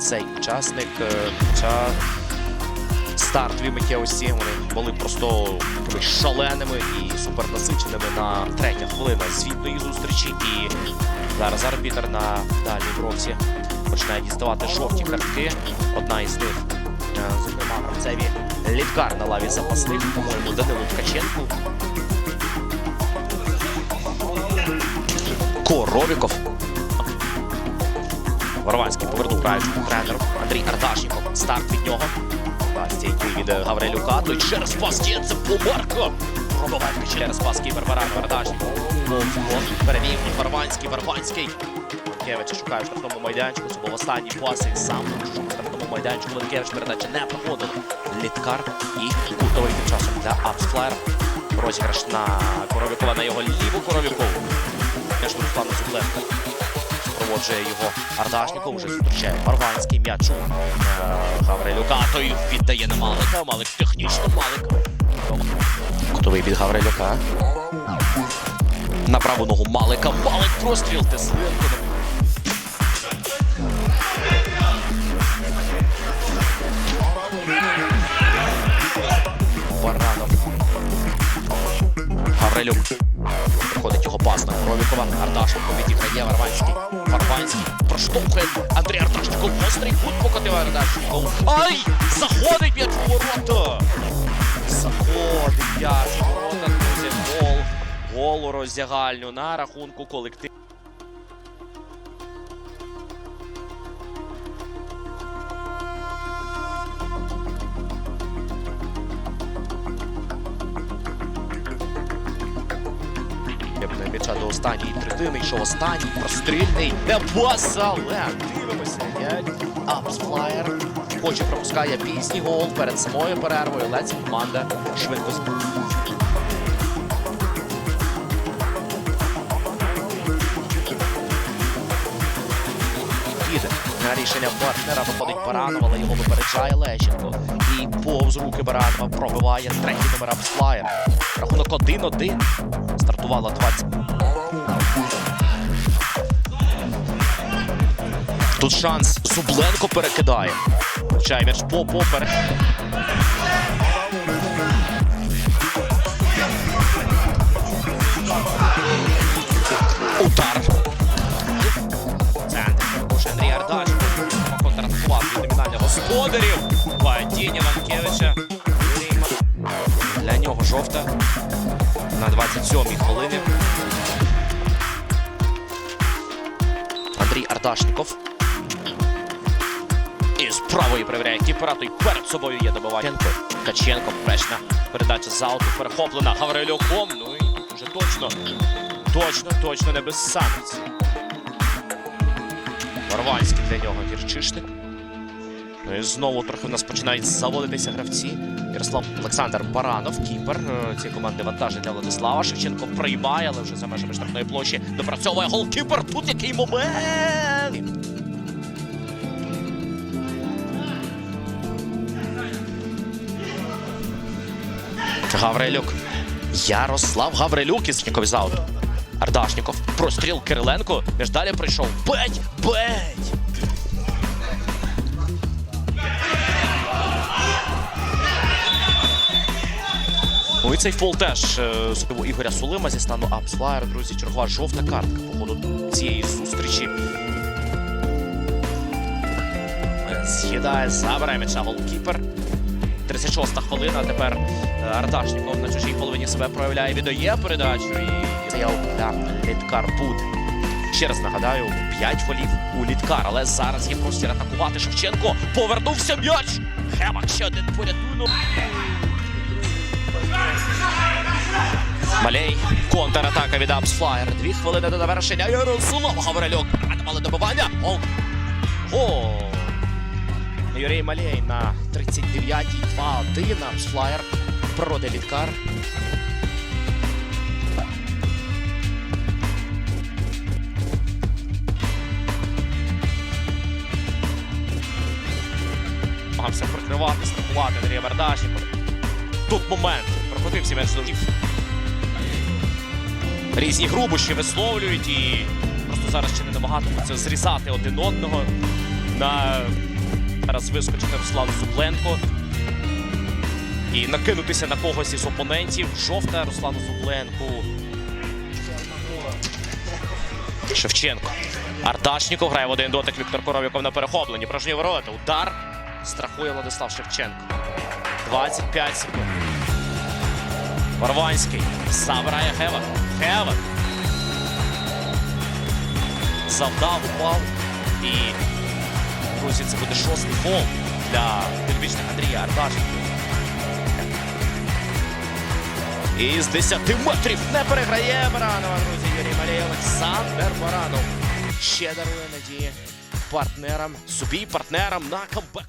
цей учасник. е, Хоча стартові миттєвості вони були просто шаленими і супернасиченими на третя хвилина звітної зустрічі. І зараз арбітер на дальній бровці починає діставати жовті картки. Одна із них, е, зокрема, гравцеві літкар на лаві запасних, по-моєму, Данилу Ткаченку. Коровіков. Варванський повернув граючому тренеру. Андрій Ардашніков. Старт від нього. Та від е, Гаврилюка. Той через пас є, це Помарко. Пробиває через пас Баран Ардашніков. Перевів Варванський. Варванський. Ланкевича шукає в штрафному майданчику. Це був останній пас. І сам в штрафному майданчику Ланкевич передача не проходила. Літкар і кутовий тим часом для Апсфлаєр. Розіграш на Коровікова на його ліву Коровікову. Між Русланом Зубленко. Проводжує його Ардашніков, вже зустрічає Марванський м'яч у е, Гаврилюка. Той віддає на Малика. Малик технічно Малик. Кутовий від Гаврилюка. На праву ногу Малика. Малик простріл Тесленко. Баранов. Гаврилюк. На Коровікова. Ардашенко відіграє Варванський. Варванський проштовхує Андрій Ардашенко. Гострий кут покотив Ардашенко. Ай! Заходить м'яч у ворота! Заходить м'яч у ворота, друзі. Гол. Гол у роздягальню на рахунку колективу. Єбне до останньої третини, йшов останній, прострільний, не але дивимося, Апсфлаєр хоче пропускає пізній гол перед самою перервою, але команда швидко з- їде. На рішення партнера виходить Баранов, але його випереджає Лещенко. І повз руки Баранова пробиває третій номер Апсфлаєр. Рахунок 1-1. Стартувала 20. Тут шанс. Зубленко перекидає. Чай м'яч по поперек. Удар. Центр. Андрій Ардач. Контратакував від номінальних господарів. Падіння Ванкевича. Для нього жовта. На 27-й хвилині. Андрій Ардашніков. Перевіряє кіпера, той перед собою є добивання. Каченко, пешна передача з ауту перехоплена Гаврилюком. Ну і тут уже точно, точно, точно не без санкцій. Варванський для нього гірчишник. Ну і знову трохи у нас починають заводитися гравці. Ярослав Олександр Баранов, кіпер е, цієї команди вантажить для Владислава. Шевченко приймає, але вже за межами штрафної площі допрацьовує голкіпер. Тут який момент! Гаврилюк. Ярослав Гаврилюк із Нікові з ауту. Ардашніков. Простріл Кириленко. Між далі прийшов. Беть! Беть! Ну і цей фол теж е, з Ігоря Сулима зі стану Апсфлаєр, друзі. Чергова жовта картка по ходу цієї зустрічі. Е, З'їдає, забирає м'яча голкіпер. 36-та хвилина. Тепер е, Ардашніков на чужій половині себе проявляє, віддає передачу. І для Літкар буде. Ще раз нагадаю, 5 фолів у Літкар, але зараз є простір атакувати. Шевченко повернувся м'яч. Хемак ще один порятунок. Малей. Контратака від Апсфлаєр. Дві хвилини до завершення. Ярослав Гаврилюк. Мали добивання. Гол. Гол. Юрій Малей на 39-й 2-1. Апсфлаєр. Проде Літкар. Намагався прикривати, страхувати Андрія Вардашнікова. Тут момент. Прокотився м'яч до Різні грубощі висловлюють і просто зараз ще не намагатимуться зрізати один одного на Зараз вискочити Руслан Зубленко. І накинутися на когось із опонентів. Жовта Руслану Зубленку. Шевченко. Арташніков грає в один дотик Віктор Коровіков на перехопленні. Порожні ворота. Удар. Страхує Владислав Шевченко. 25 секунд. Варванський. Забирає Хеван. Хеван. Завдав, упав. І, друзі, це буде шостий для підвічних Андрія Арташника. І з 10 метрів не переграє Баранова, друзі. Юрій Малій Олександр Баранов. Ще дарує надії партнерам, собі партнерам на камбек.